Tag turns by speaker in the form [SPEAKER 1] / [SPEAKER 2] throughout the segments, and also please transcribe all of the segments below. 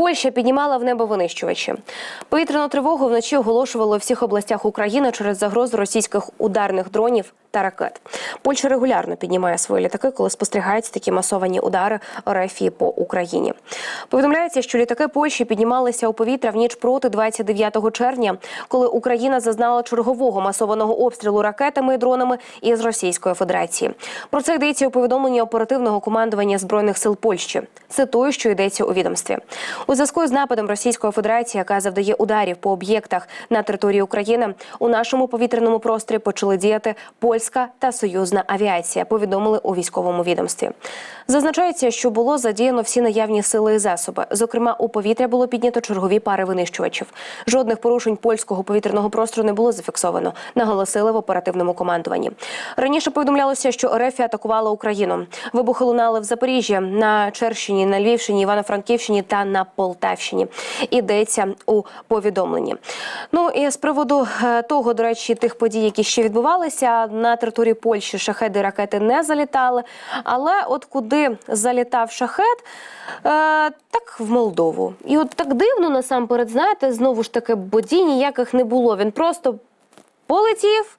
[SPEAKER 1] Польща піднімала в небо винищувачі. Повітряну тривогу вночі оголошували у всіх областях України через загрозу російських ударних дронів та ракет. Польща регулярно піднімає свої літаки, коли спостерігаються такі масовані удари РФ по Україні. Повідомляється, що літаки Польщі піднімалися у повітря в ніч проти 29 червня, коли Україна зазнала чергового масованого обстрілу ракетами і дронами із Російської Федерації. Про це йдеться у повідомленні оперативного командування збройних сил Польщі. Цитую, що йдеться у відомстві. У зв'язку з нападом Російської Федерації, яка завдає ударів по об'єктах на території України, у нашому повітряному просторі почали діяти польська та союзна авіація. Повідомили у військовому відомстві. Зазначається, що було задіяно всі наявні сили і засоби. Зокрема, у повітря було піднято чергові пари винищувачів. Жодних порушень польського повітряного простору не було зафіксовано. Наголосили в оперативному командуванні. Раніше повідомлялося, що РФ атакувала Україну. Вибухи лунали в Запоріжжі, на Черщині, на Львівщині, Івано-Франківщині та на Полтавщині. Ідеться у повідомленні. Ну і з приводу е, того, до речі, тих подій, які ще відбувалися на території Польщі, шахеди ракети не залітали. Але от куди залітав шахет, е, так в Молдову. І от так дивно насамперед, знаєте, знову ж таки, бодій ніяких не було. Він просто полетів,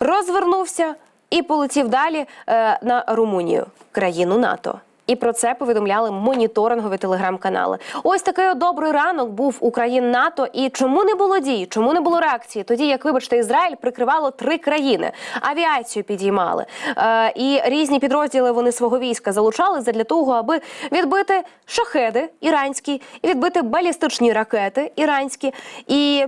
[SPEAKER 1] розвернувся і полетів далі е, на Румунію, країну НАТО. І про це повідомляли моніторингові телеграм-канали. Ось такий добрий ранок був у країн НАТО. І чому не було дій? Чому не було реакції? Тоді як вибачте, Ізраїль прикривало три країни, авіацію підіймали е, і різні підрозділи вони свого війська залучали для того, аби відбити шахеди іранські, і відбити балістичні ракети іранські і.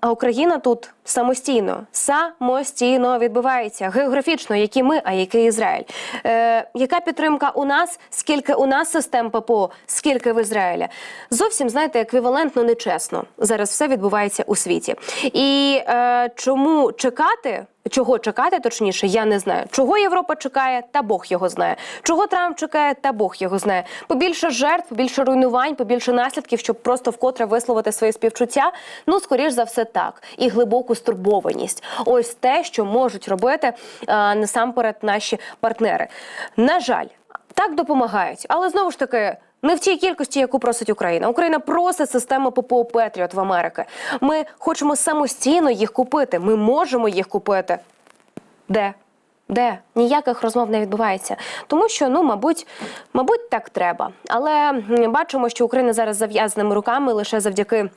[SPEAKER 1] А Україна тут самостійно, самостійно відбувається географічно, які ми, а який Ізраїль. Е, яка підтримка у нас? Скільки у нас систем ППО, скільки в Ізраїлі? Зовсім знаєте, еквівалентно нечесно. Зараз все відбувається у світі. І е, чому чекати? Чого чекати, точніше, я не знаю. Чого Європа чекає, та Бог його знає. Чого Трамп чекає, та Бог його знає. Побільше жертв, побільше руйнувань, побільше наслідків, щоб просто вкотре висловити своє співчуття. Ну, скоріш за все, так. І глибоку стурбованість. Ось те, що можуть робити а, насамперед наші партнери. На жаль, так допомагають, але знову ж таки. Не в тій кількості, яку просить Україна. Україна просить систему ППО Петріот в Америки. Ми хочемо самостійно їх купити. Ми можемо їх купити. Де? Де ніяких розмов не відбувається, тому що ну, мабуть, мабуть, так треба. Але бачимо, що Україна зараз зав'язаними руками лише завдяки.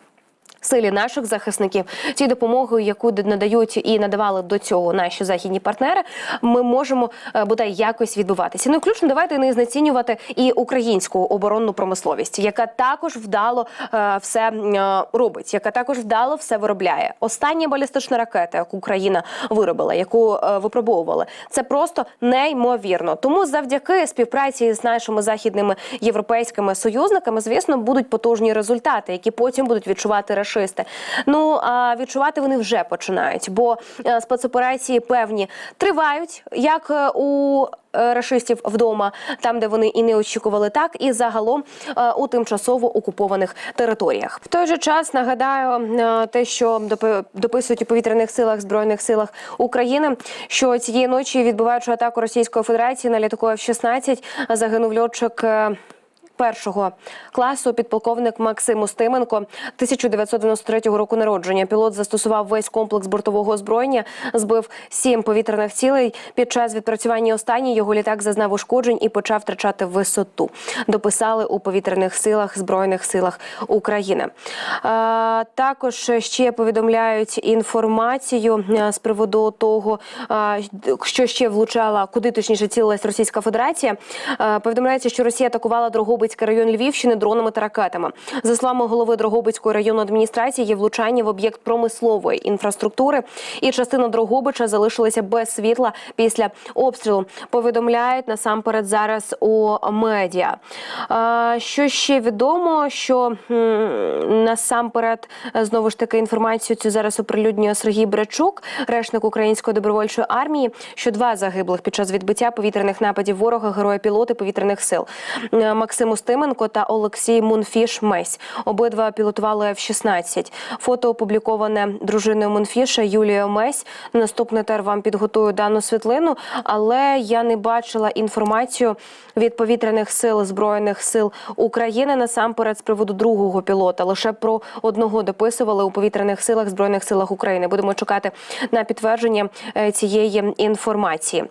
[SPEAKER 1] Силі наших захисників цією допомогою, яку надають і надавали до цього наші західні партнери, ми можемо е, бодай якось відбуватися. Ну і включно давайте не знецінювати і українську оборонну промисловість, яка також вдало е, все е, робить, яка також вдало все виробляє. Остання балістична ракета, яку Україна виробила, яку випробовували, це просто неймовірно. Тому завдяки співпраці з нашими західними європейськими союзниками, звісно, будуть потужні результати, які потім будуть відчувати рашисти. Ну а відчувати вони вже починають, бо е, спецоперації певні тривають, як е, у е, рашистів вдома, там де вони і не очікували, так і загалом у тимчасово окупованих територіях. В той же час нагадаю те, що дописують у повітряних силах збройних силах України, що цієї ночі, відбуваючи атаку Російської Федерації на літаку F-16, загинув льотчик. Першого класу підполковник Максим Устименко 1993 року народження. Пілот застосував весь комплекс бортового озброєння, збив сім повітряних цілей. Під час відпрацювання останній його літак зазнав ушкоджень і почав втрачати висоту. Дописали у повітряних силах збройних силах України. А, також ще повідомляють інформацію з приводу того, що ще влучала, куди точніше цілилась Російська Федерація. Е, Повідомляється, що Росія атакувала Дрогобицький район Львівщини дронами та ракетами. За словами голови Дрогобицької районної адміністрації, є влучання в об'єкт промислової інфраструктури, і частина Дрогобича залишилася без світла після обстрілу. Повідомляють насамперед зараз у медіа. Що ще відомо, що насамперед знову ж таки інформацію цю зараз оприлюднює Сергій Брачук, речник української добровольчої армії, що два загиблих під час відбиття повітряних нападів ворога, героя пілоти повітряних сил. Е, Максим Устименко та Олексій Мунфіш Месь. Обидва пілотували F-16. Фото опубліковане дружиною Мунфіша Юлією Месь. На Наступний тер вам підготую дану світлину, але я не бачила інформацію від повітряних сил збройних сил України насамперед з приводу другого пілота. Лише про одного дописували у повітряних силах збройних силах України. Будемо чекати на підтвердження е, цієї інформації. Е,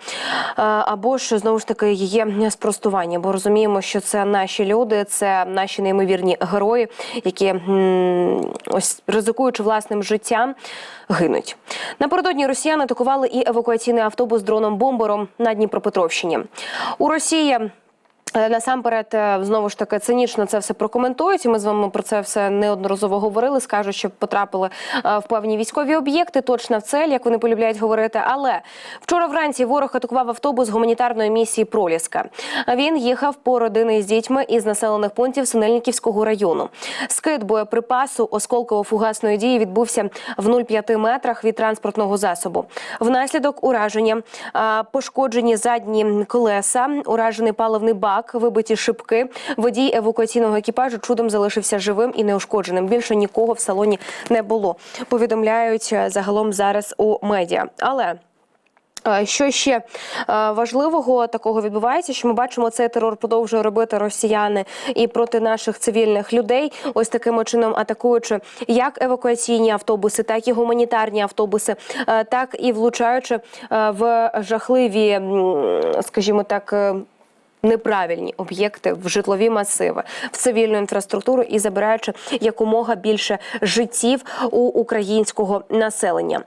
[SPEAKER 1] Або ж знову ж таки її спростування, бо розуміємо, що це наші люди, це наші неймовірні герої, які ось ризикуючи власним життям, гинуть. Напередодні росіяни атакували і евакуаційний автобус дроном бомбером на Дніпропетровщині. У Росії. Е, Насамперед, е, знову ж таки, цинічно це все прокоментують. Ми з вами про це все неодноразово говорили. Скажуть, що потрапили е, в певні військові об'єкти, точно в цель, як вони полюбляють говорити. Але вчора вранці ворог атакував автобус гуманітарної місії Проліска. Він їхав по родини з дітьми із населених пунктів Синельниківського району. Скид боєприпасу осколково-фугасної дії відбувся в 0,5 метрах від транспортного засобу. Внаслідок ураження пошкоджені задні колеса, уражений паливний бак, вибиті шибки. Водій евакуаційного екіпажу чудом залишився живим і неушкодженим. Більше нікого в салоні не було. Повідомляють е, загалом зараз у медіа. Але Е, Що ще е, важливого такого відбувається, що ми бачимо, цей терор продовжує робити росіяни і проти наших цивільних людей, ось таким чином атакуючи як евакуаційні автобуси, так і гуманітарні автобуси, так і влучаючи в жахливі, скажімо так. Неправильні об'єкти в житлові масиви, в цивільну інфраструктуру і забираючи якомога більше життів у українського населення.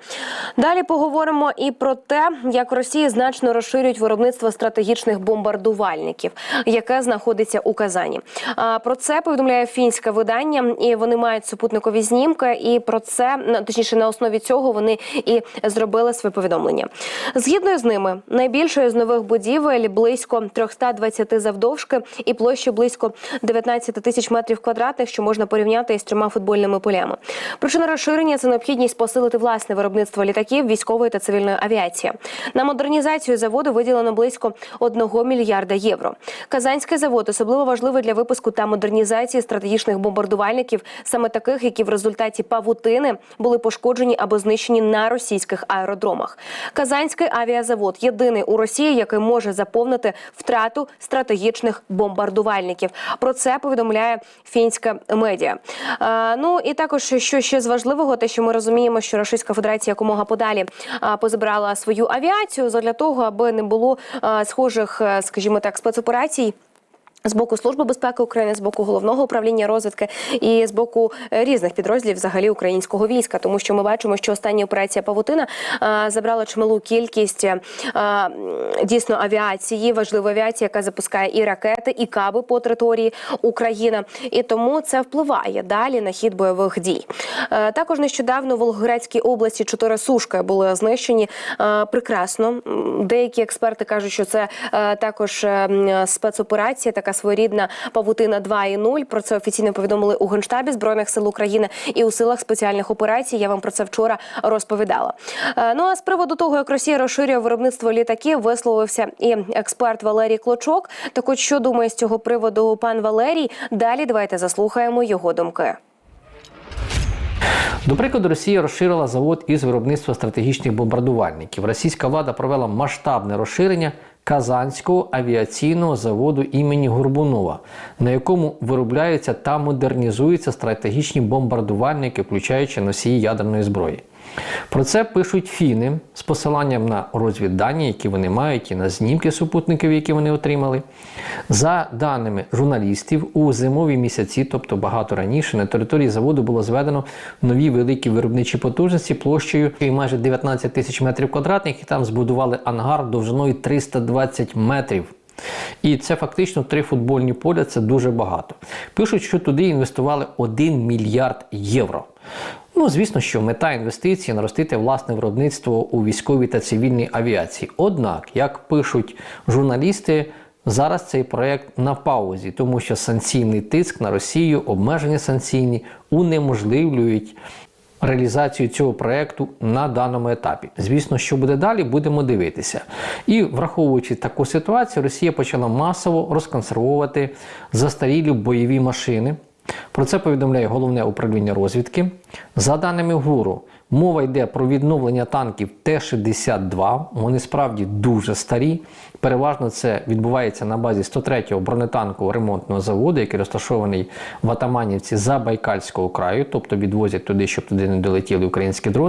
[SPEAKER 1] Далі поговоримо і про те, як Росія значно розширюють виробництво стратегічних бомбардувальників, яке знаходиться у Казані. А про це повідомляє фінське видання, і вони мають супутникові знімки. І про це точніше на основі цього вони і зробили своє повідомлення. Згідно з ними, найбільшою з нових будівель близько 320 завдовжки і площі близько 19 тисяч метрів квадратних, що можна порівняти із трьома футбольними полями. Причина розширення це необхідність посилити власне виробництво літаків, військової та цивільної авіації. На модернізацію заводу виділено близько 1 мільярда євро. Казанський завод особливо важливий для випуску та модернізації стратегічних бомбардувальників, саме таких, які в результаті павутини були пошкоджені або знищені на російських аеродромах. Казанський авіазавод єдиний у Росії, який може заповнити втрату стратегічних бомбардувальників. Про це повідомляє фінська медіа. Е, ну і також що ще з важливого, те, що ми розуміємо, що Російська Федерація якомога подалі е, позабирала свою авіацію для того, аби не було е, схожих, скажімо так, спецоперацій. З боку служби безпеки України, з боку головного управління розвідки і з боку е, різних підрозділів взагалі українського війська, тому що ми бачимо, що остання операція Павутина а, забрала чималу кількість а, дійсно авіації, важливої авіації, яка запускає і ракети, і каби по території України, і тому це впливає далі на хід бойових дій. Е, Також нещодавно в Волгоградській області чотири сушки були знищені е, прекрасно. Деякі експерти кажуть, що це е, також е, м, спецоперація, така своєрідна павутина 2.0. Про це офіційно повідомили у генштабі збройних сил України і у силах спеціальних операцій. Я вам про це вчора розповідала. Е, Ну а з приводу того, як Росія розширює виробництво літаків, висловився і експерт Валерій Клочок. Так от що думає з цього приводу пан Валерій? Далі давайте заслухаємо його думки.
[SPEAKER 2] До прикладу, Росія розширила завод із виробництва стратегічних бомбардувальників. Російська влада провела масштабне розширення Казанського авіаційного заводу імені Горбунова, на якому виробляються та модернізуються стратегічні бомбардувальники, включаючи носії ядерної зброї. Про це пишуть фіни з посиланням на розвіддані, які вони мають, і на знімки супутників, які вони отримали. За даними журналістів, у зимові місяці, тобто багато раніше, на території заводу було зведено нові великі виробничі потужності площею майже 19 тисяч метрів квадратних, і там збудували ангар довжиною 320 метрів. І це фактично три футбольні поля, це дуже багато. Пишуть, що туди інвестували 1 мільярд євро. Ну, звісно, що мета інвестицій наростити власне виробництво у військовій та цивільній авіації. Однак, як пишуть журналісти, зараз цей проект на паузі, тому що санкційний тиск на Росію, обмеження санкційні унеможливлюють реалізацію цього проекту на даному етапі. Звісно, що буде далі, будемо дивитися. І враховуючи таку ситуацію, Росія почала масово розконсервовувати застарілі бойові машини. Про це повідомляє головне управління розвідки. За даними ГУРу, мова йде про відновлення танків Т-62. Вони справді дуже старі. Переважно це відбувається на базі 103-го бронетанкового ремонтного заводу, який розташований в Атаманівці за Байкальського краю, тобто відвозять туди, щоб туди не долетіли українські дрони.